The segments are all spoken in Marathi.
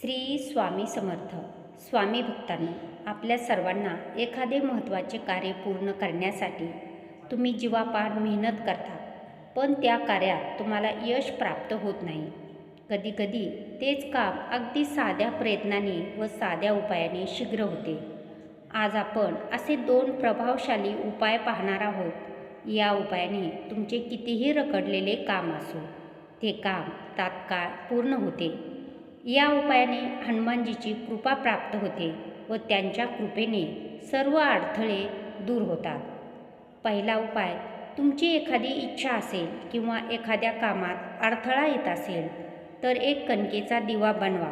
श्री स्वामी समर्थ. स्वामी भक्तांनो आपल्या सर्वांना एखादे महत्त्वाचे कार्य पूर्ण करण्यासाठी तुम्ही जीवापाड मेहनत करता पण त्या कार्यात तुम्हाला यश प्राप्त होत नाही. कधीकधी तेच काम अगदी साध्या प्रयत्नाने व साध्या उपायाने शीघ्र होते. आज आपण असे दोन प्रभावशाली उपाय पाहणार आहोत. या उपायाने तुमचे कितीही रखडलेले काम असो ते काम तात्काळ पूर्ण होते. या उपायाने हनुमानजीची कृपा प्राप्त होते व त्यांच्या कृपेने सर्व अडथळे दूर होतात. पहिला उपाय तुमची एखादी इच्छा असेल किंवा एखाद्या कामात अडथळा येत असेल तर एक कणकेचा दिवा बनवा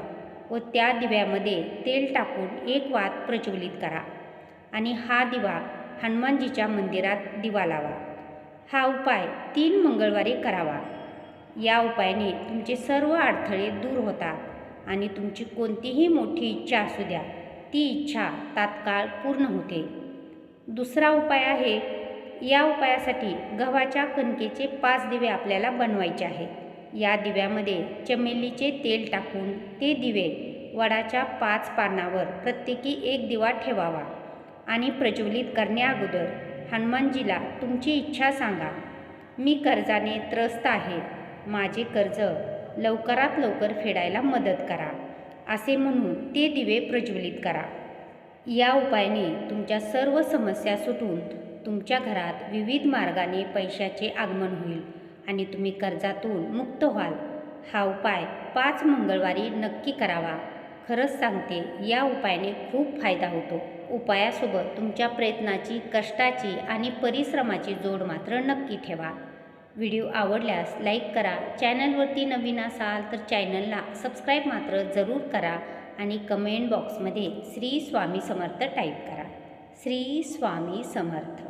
व त्या दिव्यामध्ये तेल टाकून एक वात प्रज्वलित करा आणि हा दिवा हनुमानजीच्या मंदिरात दिवा लावा. हा उपाय तीन मंगळवारी करावा. या उपायाने तुमचे सर्व अडथळे दूर होतात. आणि तुमची कोणतीही मोठी इच्छा असू द्या. ती इच्छा तात्काळ पूर्ण होते. दुसरा उपाय आहे या उपायासाठी गव्हाच्या कणकेचे पाच दिवे आपल्याला बनवायचे आहेत. या दिव्यामध्ये चमेलीचे तेल टाकून ते दिवे वडाच्या पाच पानावर प्रत्येकी एक दिवा ठेवावा आणि प्रज्वलित करण्याअगोदर हनुमानजीला तुमची इच्छा सांगा. मी कर्जाने त्रस्त आहे. माझे कर्ज लवकरात लवकर फेडायला मदत करा. असे म्हणून ते दिवे प्रज्वलित करा. या उपायाने तुमच्या सर्व समस्या सुटून तुमच्या घरात विविध मार्गाने पैशाचे आगमन होईल आणि तुम्ही कर्जातून मुक्त व्हाल. हा उपाय पाच मंगळवारी नक्की करावा. खरंच सांगते या उपायाने खूप फायदा होतो. उपायासोबत तुमच्या प्रयत्नाची कष्टाची आणि परिश्रमाची जोड मात्र नक्की ठेवा. व्हिडिओ आवडल्यास लाईक करा. चॅनलवरती नवीन असाल तर चॅनलला सबस्क्राईब मात्र जरूर करा आणि कमेंट बॉक्समध्ये श्री स्वामी समर्थ टाईप करा. श्री स्वामी समर्थ.